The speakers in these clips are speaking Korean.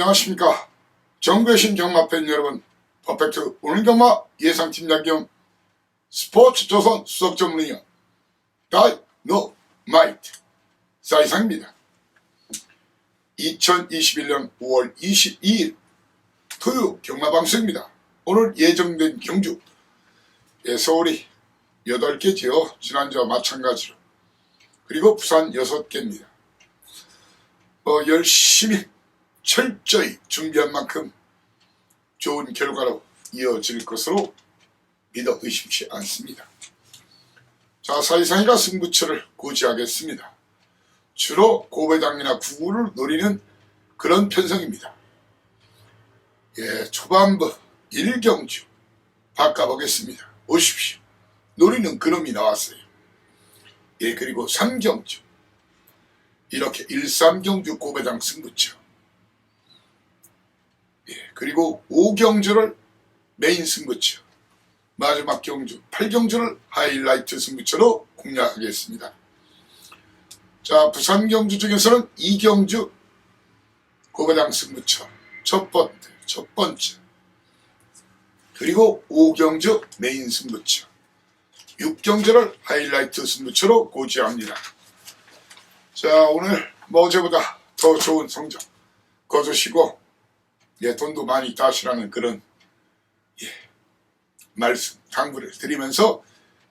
안녕하십니까? 정배신 경마 팬 여러분 퍼펙트 오늘 경마 예상팀장 겸 스포츠 조선 수석 전문위원 다이노마이트 사이상입니다. 2021년 5월 22일 토요 경마방송입니다. 오늘 예정된 경주 예, 서울이 8개지요 지난주와 마찬가지로 그리고 부산 6개입니다. 어, 열심히 철저히 준비한 만큼 좋은 결과로 이어질 것으로 믿어 의심치 않습니다. 자, 사이상이가 승부처를 고지하겠습니다. 주로 고배당이나 구구를 노리는 그런 편성입니다. 예, 초반부 1경주 바꿔보겠습니다. 오십시오. 노리는 그놈이 나왔어요. 예, 그리고 3경주. 이렇게 1, 3경주 고배당 승부처. 예, 그리고 5경주를 메인 승부처. 마지막 경주 8경주를 하이라이트 승부처로 공략하겠습니다. 자, 부산 경주 중에서는 2경주 고배당 승부처. 첫 번째, 첫 번째. 그리고 5경주 메인 승부처. 6경주를 하이라이트 승부처로 고지합니다. 자 오늘 뭐 어제보다 더 좋은 성적 거두시고 예, 돈도 많이 따시라는 그런 예, 말씀 당부를 드리면서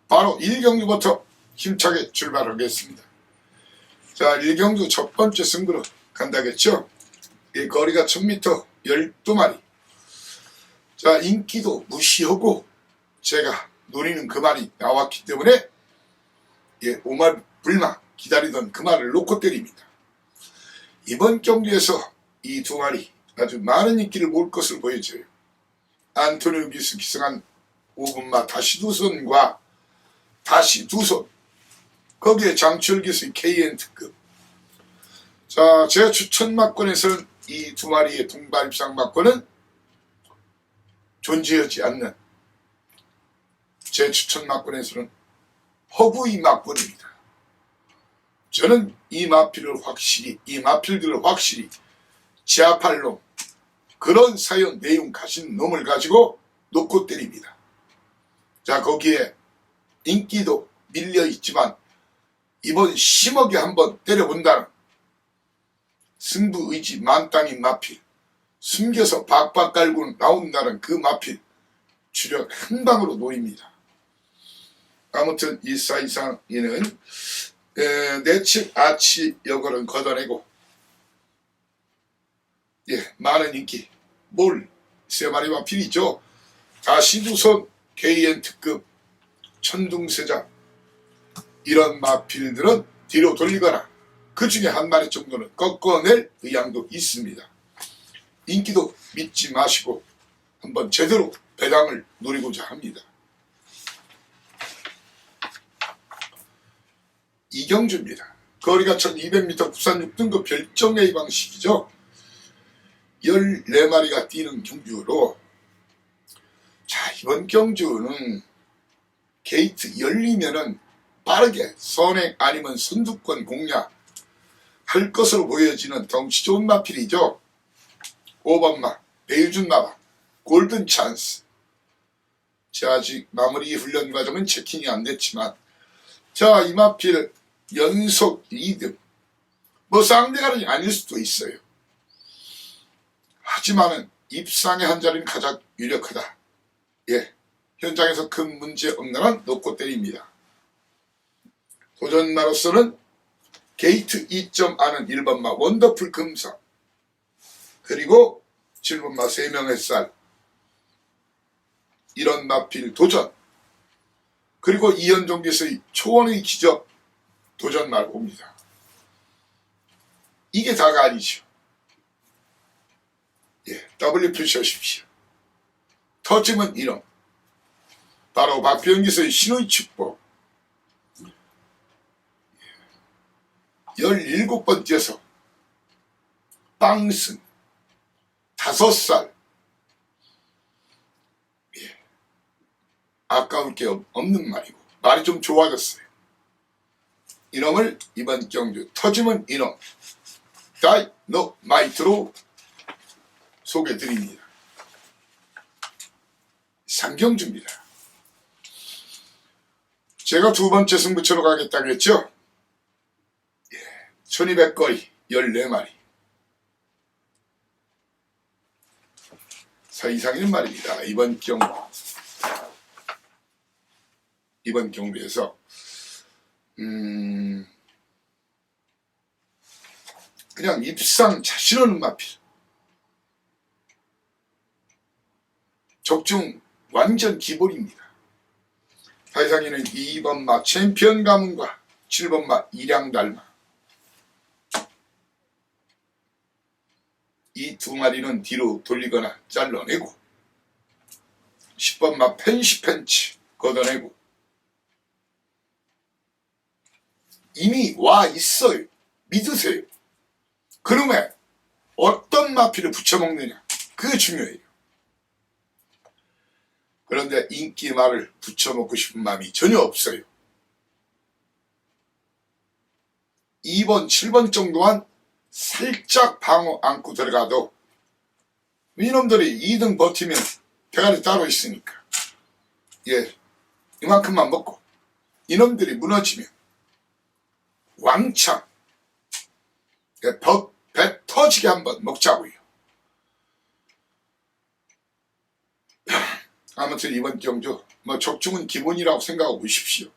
바로 1경주부터 힘차게 출발하겠습니다. 자 1경주 첫 번째 승부로 간다겠죠. 이 거리가 1000m 12마리 자 인기도 무시하고 제가 노리는 그 말이 나왔기 때문에 예, 오말 불만 기다리던 그 말을 놓고 때립니다. 이번 경기에서 이 두 마리 아주 많은 인기를 몰 것을 보여줘요. 안토니오 기스 기승한 5분마 다시 두 손과 다시 두 손. 거기에 장철 기수의 KN 특급. 자, 제 추천 막권에서는 이 두 마리의 동반 입상 막권은 존재하지 않는 제 추천 막권에서는 허구의 막권입니다. 저는 이 마필을 확실히, 이 마필들을 확실히 놈, 그런 사연 내용 가진 놈을 가지고 놓고 때립니다. 자, 거기에 인기도 밀려 있지만 이번 심하게 한번 때려본다는 승부 의지 만땅인 마필, 숨겨서 박박 깔고 나온다는 그 마필, 주력 한 방으로 놓입니다. 아무튼 이 사이상에는 내측 아치 여거는 걷어내고 예 많은 인기 뭘세 마리 와 필이죠. 다시 두손 KN 특급 천둥세자 이런 마필들은 뒤로 돌리거나 그 중에 한 마리 정도는 꺾어낼 의향도 있습니다. 인기도 믿지 마시고 한번 제대로 배당을 노리고자 합니다. 이경주입니다. 거리가 1200m 부산 6등급 별정 A 방식이죠. 14마리가 뛰는 경주로 자 이번 경주는 게이트 열리면은 빠르게 선행 아니면 선두권 공략 할 것으로 보여지는 덩치 좋은 마필이죠. 5번마 베일준 마방 골든 찬스 자 아직 마무리 훈련 과정은 체킹이 안 됐지만 자 이마필 연속 2등. 뭐 쌍대가리 아닐 수도 있어요. 하지만은 입상의 한 자리는 가장 유력하다. 예. 현장에서 큰 문제 없는 한 놓고 때립니다. 도전마로서는 게이트 2점 아는 1번마 원더풀 금성 그리고 7번마 3명의 쌀 이런 마필 도전 그리고 이현종께서의 초원의 기적 도전 말 옵니다. 이게 다가 아니죠. 예, W 표시하십시오. 터치면 이름. 바로 박병기서의 신의 축복. 17번째서 빵승 다섯 살 예. 아까울 게 없- 없는 말이고 말이 좀 좋아졌어요. 이놈을 이번 경주 터지면 이놈 다이 노 마이트로 소개 드립니다. 상경주입니다. 제가 두 번째 승부처로 가겠다고 했죠? 예, 1200거리 14마리. 서이상인 말입니다. 이번 경우 이번 경주에서 음 그냥 입상 자신 없는 마필 적중 완전 기본입니다. 다이상이는 2번 마 챔피언 가문과 7번 마 일양 달마 이 두 마리는 뒤로 돌리거나 잘라내고 10번 마 펜시 펜치 걷어내고 이미 와 있어요. 믿으세요. 그놈에 어떤 마피를 붙여먹느냐 그게 중요해요. 그런데 인기 말을 붙여먹고 싶은 마음이 전혀 없어요. 2번, 7번 정도만 살짝 방어 안고 들어가도 이놈들이 2등 버티면 대가리 따로 있으니까 예 이만큼만 먹고 이놈들이 무너지면 왕창 예, 버, 배 터지게 한번 먹자고요. 아무튼 이번 경주 뭐 적중은 기본이라고 생각하고 보십시오.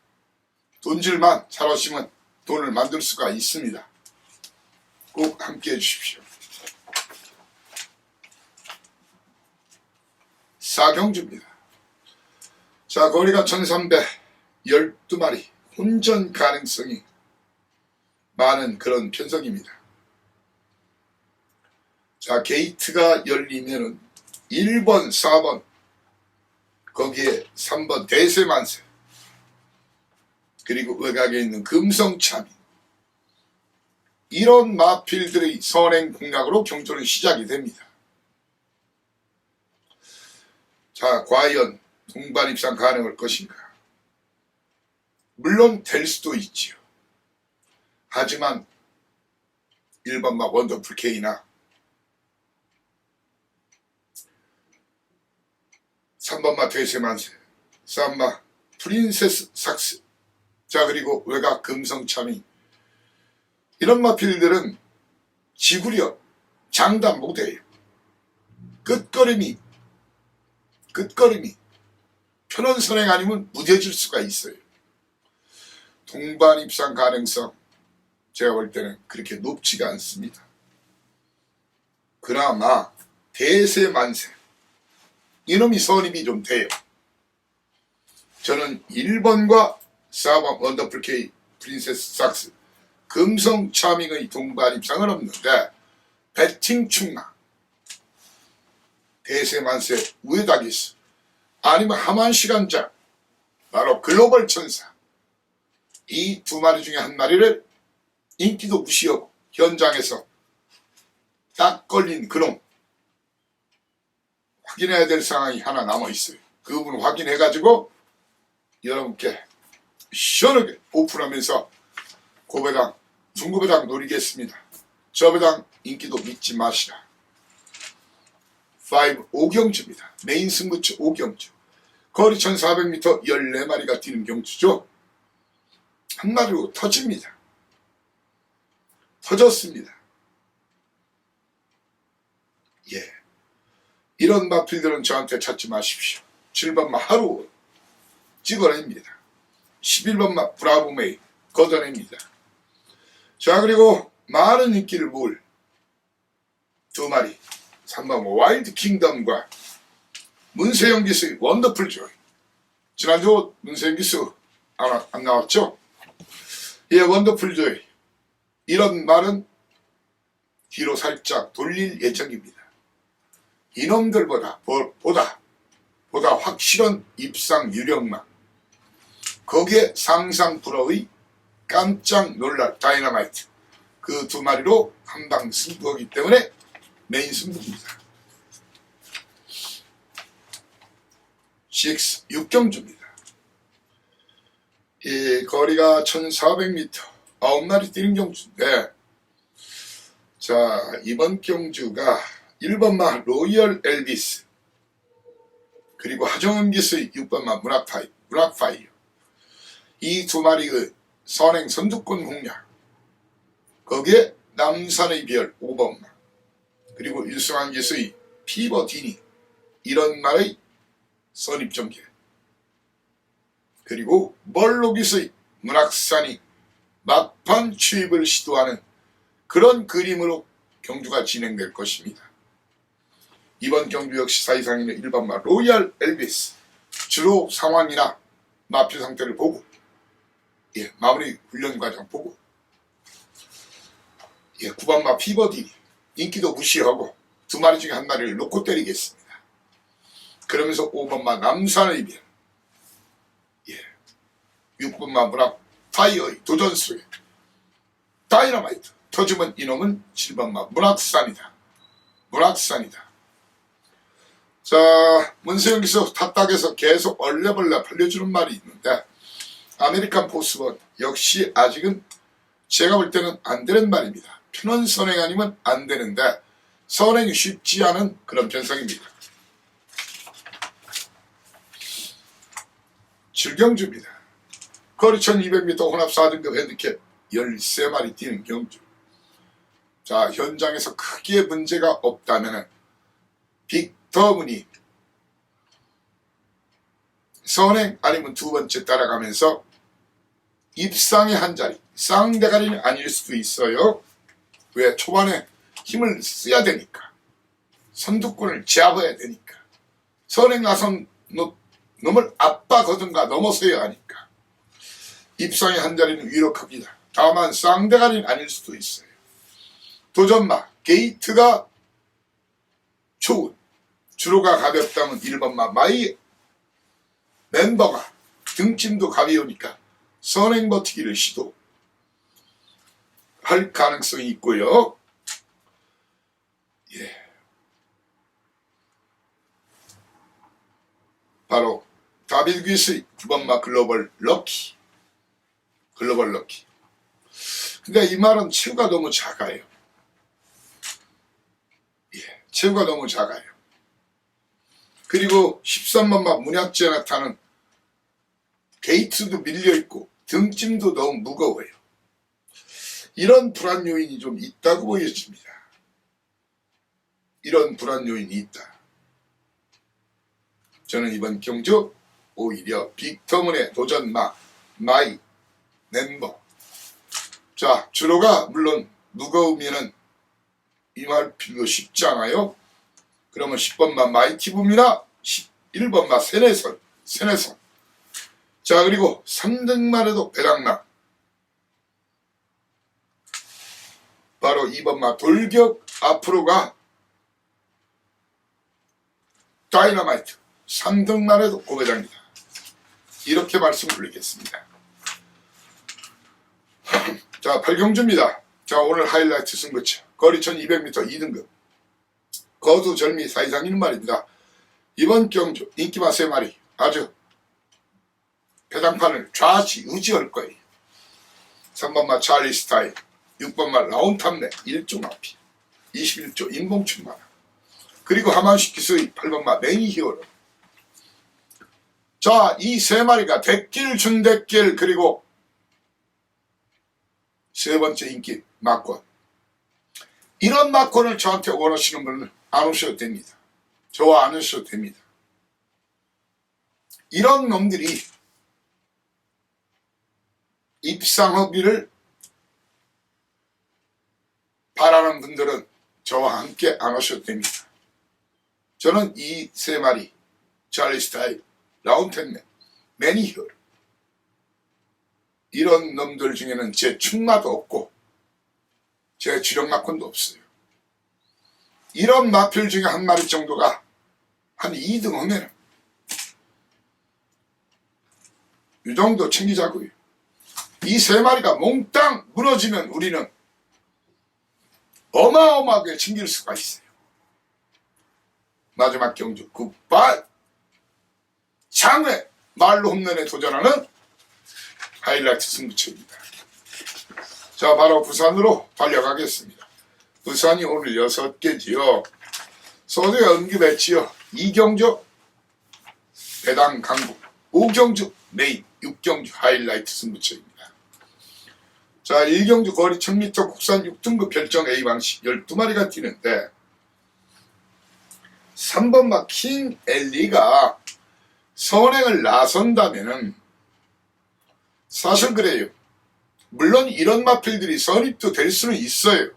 돈질만 잘하시면 돈을 만들 수가 있습니다. 꼭 함께 해 주십시오. 사경주입니다. 자 거리가 1312마리 혼전 가능성이 많은 그런 편성입니다. 자 게이트가 열리면은 1번, 4번 거기에 3번 대세만세 그리고 외곽에 있는 금성참이 이런 마필들의 선행 공략으로 경주는 시작이 됩니다. 자 과연 동반 입상 가능할 것인가? 물론 될 수도 있지요. 하지만 1번 막 원더풀 K나 3번마 대세만세, 3마 프린세스 삭스, 자 그리고 외곽 금성참이 이런 마필들은 지구력, 장담 못해요. 끝걸음이, 끝걸음이 편원 선행 아니면 무뎌질 수가 있어요. 동반 입상 가능성 제가 볼 때는 그렇게 높지가 않습니다. 그나마 대세 만세 이놈이 선입이 좀 돼요. 저는 1번과 4번 원더풀 K 프린세스 삭스 금성 차밍의 동반 입상은 없는데 배팅 충나 대세 만세 우에다기스 아니면 하만 시간장 바로 글로벌 천사 이 두 마리 중에 한 마리를 인기도 무시하고 현장에서 딱 걸린 그놈 확인해야 될 상황이 하나 남아 있어요. 그 부분 확인해 가지고 여러분께 시원하게 오픈하면서 고배당 중고배당 노리겠습니다. 저배당 인기도 믿지 마시라. 5 오경주입니다. 메인 승부처 오경주. 거리 1400m 14마리가 뛰는 경주죠. 한 마리로 터집니다. 터졌습니다. 예. 이런 마필들은 저한테 찾지 마십시오. 7번 마 하루 찍어냅니다. 11번 마 브라보메이 걷어냅니다. 자 그리고 많은 인기를 모을 두 마리 3번 와일드 킹덤과 문세영 기수의 원더풀 조이 지난주 문세영 기수 안, 안 나왔죠? 예 원더풀 조이 이런 말은 뒤로 살짝 돌릴 예정입니다. 이놈들보다 보, 보다 보다 확실한 입상 유력만 거기에 상상 불허의 깜짝 놀랄 다이너마이트 그 두 마리로 한방 승부하기 때문에 메인 승부입니다. CX 6경주입니다. 이 거리가 1400m 아홉 마리 뛰는 경주인데 자 이번 경주가 1번마 로열 엘비스 그리고 하정은 기수의 6번마 문학파이 문학파이어 이 두 마리 그 선행 선두권 공략 거기에 남산의 별 5번마 그리고 일승한 기수의 피버 디니 이런 말의 선입전개 그리고 멀로기스의 문학산이 막판 취입을 시도하는 그런 그림으로 경주가 진행될 것입니다. 이번 경주 역시 사이상인의 일반마 로얄 엘비스 주로 상황이나 마표 상태를 보고 예, 마무리 훈련 과정 보고 예, 9번 마 피버디 인기도 무시하고 두 마리 중에 한 마리를 놓고 때리겠습니다. 그러면서 5번 마 남산의 별 예, 6번 마 문학 파이어의 도전 속에 다이너마이트 터지면 이놈은 7번 마 문학산이다. 문학산이다. 자, 문세영 기수 탑닥에서 계속 얼레벌레 팔려주는 말이 있는데 아메리칸 포스번 역시 아직은 제가 볼 때는 안 되는 말입니다. 편원 선행 아니면 안 되는데 선행이 쉽지 않은 그런 변성입니다. 질경주입니다. 거리 1200m 혼합 4등급 핸디캡 13마리 뛰는 경주. 자, 현장에서 크게 문제가 없다면 빅 터문이 선행 아니면 두 번째 따라가면서 입상의 한 자리, 쌍대가리는 아닐 수도 있어요. 왜? 초반에 힘을 써야 되니까. 선두권을 잡아야 되니까. 선행 나선 놈- 놈을 압박하든가 넘어서야 하니까. 입상의 한 자리는 위로 큽니다. 다만 쌍대가리는 아닐 수도 있어요. 도전마, 게이트가 좋은, 주로가 가볍다면 1번마 마이 멤버가 등짐도 가벼우니까 선행 버티기를 시도 할 가능성이 있고요. 예. 바로 다비드 귀스의 9번마 글로벌 럭키. 글로벌 럭키. 근데 이 말은 체구가 너무 작아요. 예, 체구가 너무 작아요. 그리고 13번마 문약재 나타는 게이트도 밀려있고 등짐도 너무 무거워요. 이런 불안 요인이 좀 있다고 보여집니다. 이런 불안 요인이 있다. 저는 이번 경주 오히려 빅터문의 도전마 마이 멤버 자 주로가 물론 무거우면은 이말 필요 쉽지 않아요. 그러면 10번마 마이티붐이나 11번마 세네선 세네선 자 그리고 3등말에도 배당나. 바로 2번마 돌격 앞으로가 다이너마이트. 3등말에도 고배당이다. 이렇게 말씀을 드리겠습니다. 자 8경주입니다. 자 오늘 하이라이트 승부처 거리 1200m 2등급 거두절미 사이상인 말입니다 이번 경주 인기마 3마리 아주 배당판을 좌지우지할 거예요. 3번마 찰리 스타일, 6번마 라운탐네 1조 앞이 21조 인공춘만 그리고 하만식 기수의 8번마 매니 히어로 자, 이 세 마리가 대길, 준대길, 그리고 세 번째 인기 막권. 이런 막권을 저한테 원하시는 분은 안 오셔도 됩니다. 저와 안 오셔도 됩니다. 이런 놈들이 입상하기를 바라는 분들은 저와 함께 안 오셔도 됩니다. 저는 이 세 마리, 찰리 스타일, 라운텐맨, 매니히어 이런 놈들 중에는 제 충마도 없고 제 주력 마콘도 없어요. 이런 마필 중에 한 마리 정도가 한 2등 하면 이 정도 챙기자고요. 이 세 마리가 몽땅 무너지면 우리는 어마어마하게 챙길 수가 있어요. 마지막 경주 굿발 장외 말로 홈런에 도전하는 하이라이트 승부처입니다. 자, 바로 부산으로 달려가겠습니다. 부산이 오늘 여섯 개지요. 서두에 언급했지요. 이경주, 배당 강국, 오경주, 메인, 육경주 하이라이트 승부처입니다. 자, 일경주 거리 1000m 국산 6등급 별정 A 방식 12마리가 뛰는데 3번 막킹 엘리가 선행을 나선다면은 사실 그래요. 물론 이런 마필들이 선입도 될 수는 있어요.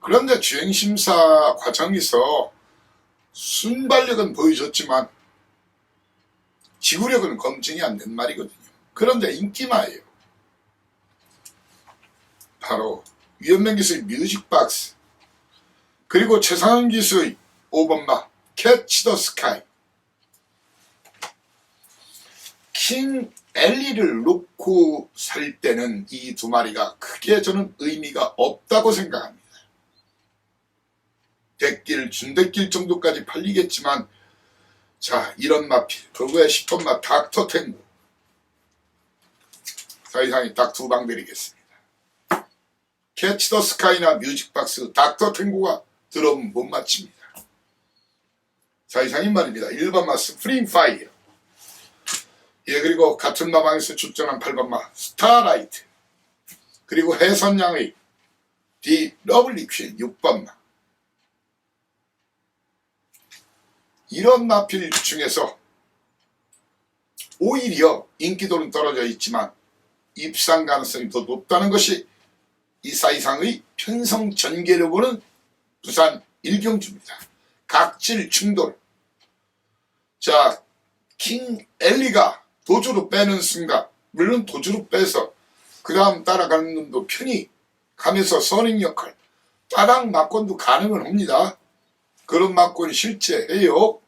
그런데 주행심사 과정에서 순발력은 보여줬지만 지구력은 검증이 안 된 말이거든요. 그런데 인기마예요. 바로 유현명 기수의 뮤직박스 그리고 최상현 기수의 5번마 캐치 더 스카이 킹 엘리를 놓고 살 때는 이 두 마리가 크게 저는 의미가 없다고 생각합니다. 대길, 준대길 정도까지 팔리겠지만 자 이런 마필 그거에 10번마 닥터 탱고 자 이상이 딱 두 방 드리겠습니다. 캐치 더 스카이나 뮤직박스 닥터 탱고가 들어오면 못 맞춥니다. 자 이상인 말입니다. 1번 마 스프링 파이어 예 그리고 같은 마방에서 출전한 8번 마 스타라이트 그리고 해선양의 디 러블리 퀸 6번 마 이런 마필 중에서 오히려 인기도는 떨어져 있지만 입상 가능성이 더 높다는 것이 이 사이상의 편성 전개로 보는 부산 일경주입니다. 각질 충돌. 자, 킹 엘리가 도주로 빼는 순간, 물론 도주로 빼서 그 다음 따라가는 놈도 편히 가면서 선행 역할, 따당 막권도 가능은 합니다. 그런 막권이 실제 해요.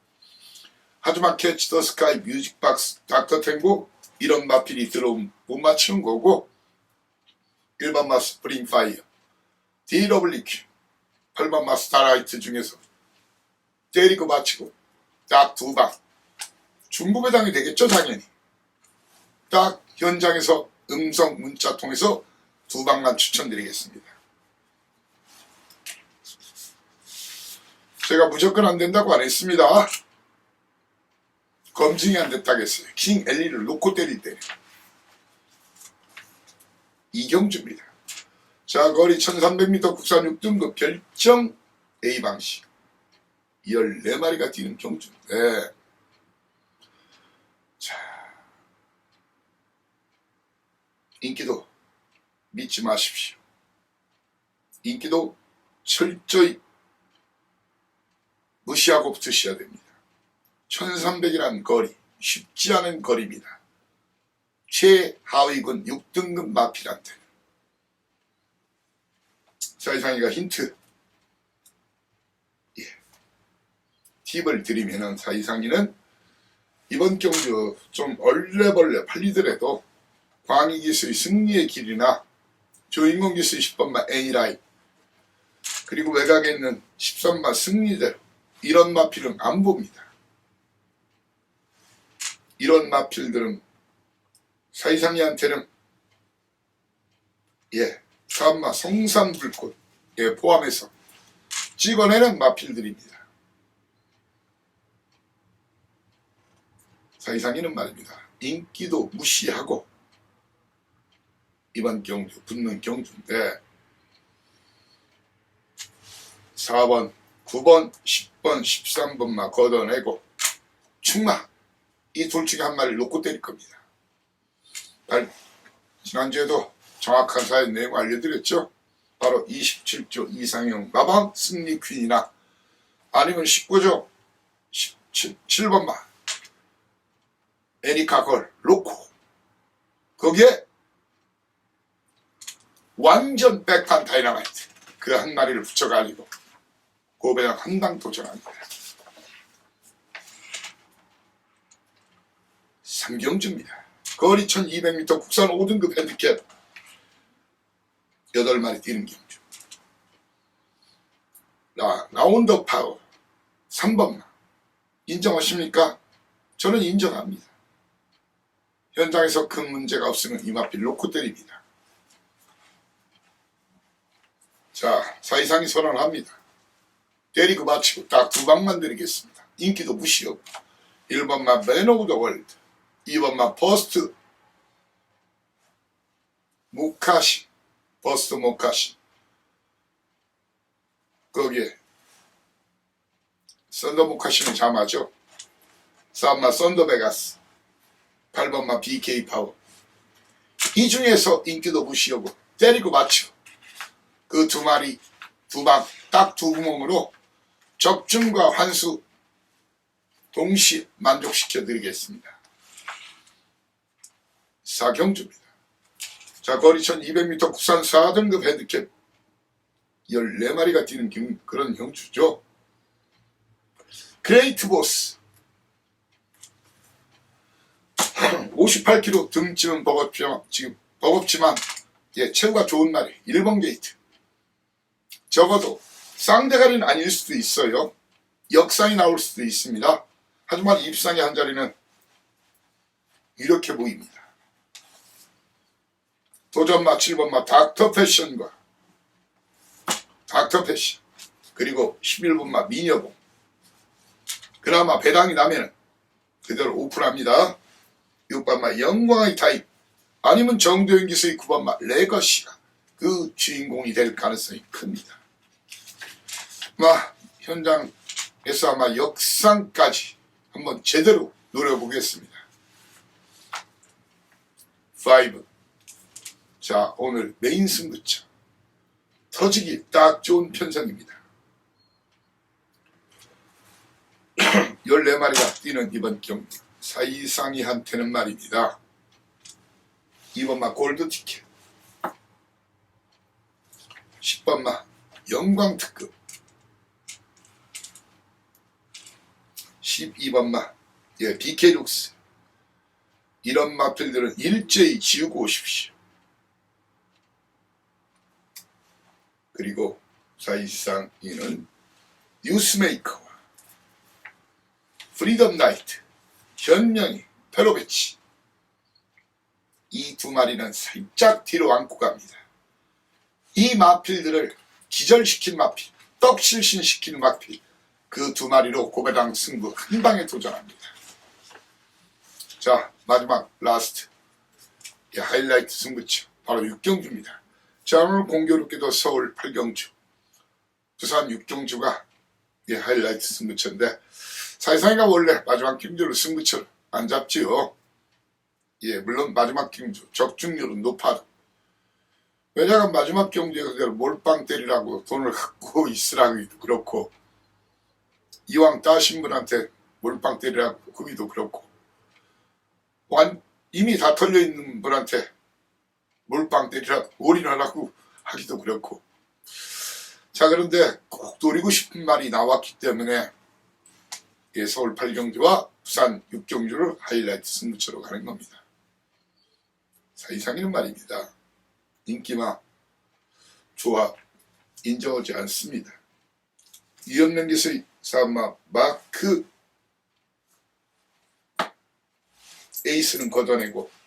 하지만 캐치 더 스카이 뮤직박스 닥터 탱고 이런 마필이 들어오면 못 맞추는 거고 일반 마 스 프링 파이어 DWQ 8번 마 스 타라이트 중에서 때리고 맞히고 딱 두 방. 중부배당이 되겠죠 당연히. 딱 현장에서 음성 문자 통해서 두 방만 추천드리겠습니다. 제가 무조건 안 된다고 안 했습니다 검증이 안 됐다겠어요 킹 엘리를 놓고 때릴 때는 이경주입니다. 자, 거리 1300m 국산 6등급 별정 A 방식. 14마리가 뛰는 경주인데, 자, 인기도 믿지 마십시오. 인기도 철저히 무시하고 붙으셔야 됩니다. 1300이라는 거리, 쉽지 않은 거리입니다. 최하위군 6등급 마필한테 자 이상이가 힌트 예. 팁을 드리면은 사이상이는 이번 경주 좀 얼레벌레 팔리더라도 광희기수의 승리의 길이나 조인공 기수의 10번마 A라인 그리고 외곽에 있는 13마 승리대로 이런 마필은 안 봅니다. 이런 마필들은 사이상이한테는 예, 참마 성산불꽃 예, 포함해서 찍어내는 마필들입니다. 사이상이는 말입니다. 인기도 무시하고 이번 경주 붙는 경주인데 4번, 9번, 10번, 13번만 걷어내고 충마 이 둘 중에 한 마리를 놓고 때릴 겁니다. 발- 지난주에도 정확한 사연 내용 알려드렸죠. 바로 27조 이상형 마방 승리 퀸이나 아니면 19조 17, 7번마 에리카 걸 로코 거기에 완전 백판 다이나마이트 그 한 마리를 붙여가지고 고배당 한당 도전합니다. 삼경주입니다. 거리 1200m 국산 5등급 핸디캡 8마리 뛰는 경주. 라, 라운드 파워 3번만 인정하십니까? 저는 인정합니다. 현장에서 큰 문제가 없으면 이마필 놓고 때립니다. 자, 사이상이 선언합니다. 때리고 마치고 딱 두 방만 드리겠습니다. 인기도 무시 없고 1번만 맨 오브 더 월드 2번만 버스트 모카시 버스트 모카시 거기에 썬더 모카시는 자마죠. 3번 썬더 베가스 8번만 BK 파워 이 중에서 인기도 무시하고 때리고 맞죠. 그 두 마리 두 방 딱 두 구멍으로 적중과 환수 동시에 만족시켜 드리겠습니다. 사경주입니다. 자 거리 1200m 국산 4등급 헤드캡. 14마리가 뛰는 경- 그런 경주죠. 그레이트 보스. 58kg 등쯤은 버겁지만 지금 버겁지만 예 체구가 좋은 말이 1번 게이트. 적어도 쌍대가리는 아닐 수도 있어요. 역상이 나올 수도 있습니다. 하지만 입상의 한 자리는 이렇게 보입니다 도전마 7번마 닥터 패션과 닥터 패션 그리고 11번마 미녀봉 그나마 배당이 나면 그대로 오픈합니다 6번마 영광의 타입 아니면 정도현 기수의 9번마 레거시가 그 주인공이 될 가능성이 큽니다. 마 현장에서 아마 역상까지 한번 제대로 노려보겠습니다. 5. 자 오늘 메인 승부처 터지기 딱 좋은 편성입니다. 14마리가 뛰는 이번 경기 사이상이한테는 말입니다. 2번마 골드 티켓 10번마 영광 특급 12번마 예, BK 룩스 이런 마필들은 일제히 지우고 오십시오. 그리고 사실상 이는 뉴스메이커와 프리덤 나이트 현명이 페로베치 이 두 마리는 살짝 뒤로 안고 갑니다. 이 마필들을 기절시킨 마필, 떡실신시킨 마필 그 두 마리로 고배당 승부 한 방에 도전합니다. 자 마지막 라스트 이 하이라이트 승부처 바로 육경주입니다. 자 오늘 공교롭게도 서울 8경주 부산 육경주가 이 하이라이트 승부처인데 사이상이가 원래 마지막 경주를 승부처를 안 잡지요. 예, 물론 마지막 경주 적중률은 높아도 왜냐하면 마지막 경주에 그대로 몰빵 때리라고 돈을 갖고 있으라기도 그렇고 이왕 따신 분한테 몰빵 때리라고 그기도 그렇고 완 이미 다 털려 있는 분한테 몰빵 때리라고 올인하라고 하기도 그렇고 자 그런데 꼭 노리고 싶은 말이 나왔기 때문에 예, 서울 8경주와 부산 6경주를 하이라이트 승부처로 가는 겁니다. 사이상이는 말입니다. 인기마 조합 인정하지 않습니다. 이연명 기수의 사마 마크 에이스는 걷어내고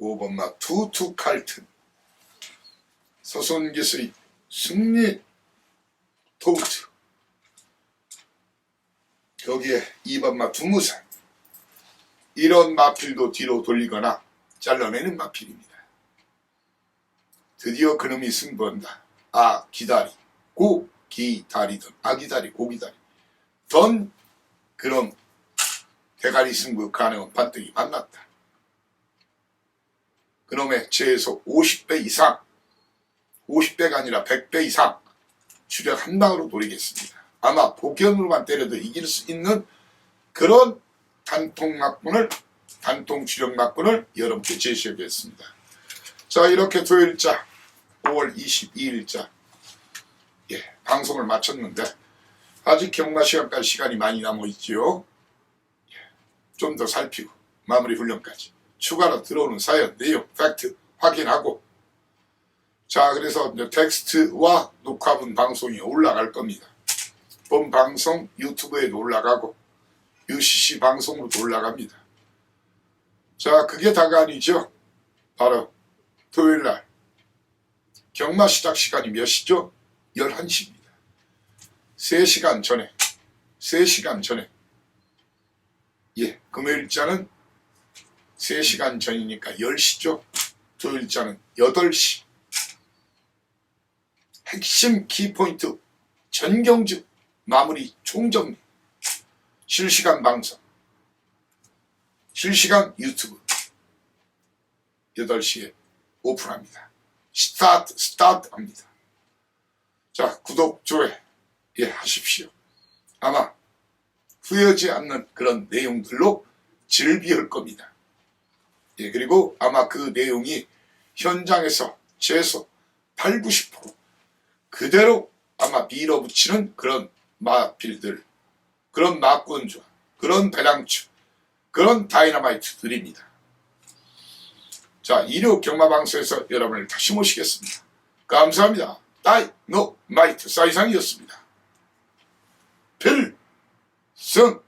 5번 마 투투 칼튼 서손 기수의 승리 토우트 거기에 2번 마 두무산 이런 마필도 뒤로 돌리거나 잘라내는 마필입니다. 드디어 그놈이 승부한다. 아 기다리 고 기다리던 아 기다리 고 기다리 던 그럼 대가리 승부 가능한 반등이 만났다. 그놈의 최소 50배 이상 50배가 아니라 100배 이상 주력 한 방으로 노리겠습니다. 아마 복연으로만 때려도 이길 수 있는 그런 단통 막군을 단통 주력 막군을 여러분께 제시하겠습니다. 자 이렇게 토요일자 5월 22일자 예, 방송을 마쳤는데 아직 경마 시간까지 시간이 많이 남아 있지요. 좀 더 살피고 마무리 훈련까지 추가로 들어오는 사연 내용 팩트 확인하고 자 그래서 이제 텍스트와 녹화본 방송이 올라갈 겁니다. 본 방송 유튜브에도 올라가고 UCC 방송으로도 올라갑니다. 자 그게 다가 아니죠. 바로 토요일날 경마 시작 시간이 몇 시죠? 11시입니다. 3시간 전에 3시간 전에 예, 금요일자는 3시간 전이니까 10시죠. 토요일자는 8시. 핵심 키포인트 전경주 마무리 총정리 실시간 방송 실시간 유튜브 8시에 오픈합니다. 스타트 스타트 합니다. 자 구독 좋아요 예 하십시오. 아마 후회하지 않는 그런 내용들로 즐비할 겁니다. 예, 그리고 아마 그 내용이 현장에서 최소 8, 90% 그대로 아마 밀어붙이는 그런 마필들, 그런 마권조, 그런 배당주, 그런 다이너마이트들입니다. 자, 일요 경마방송에서 여러분을 다시 모시겠습니다. 감사합니다. 다이노마이트 사이상이었습니다. 필승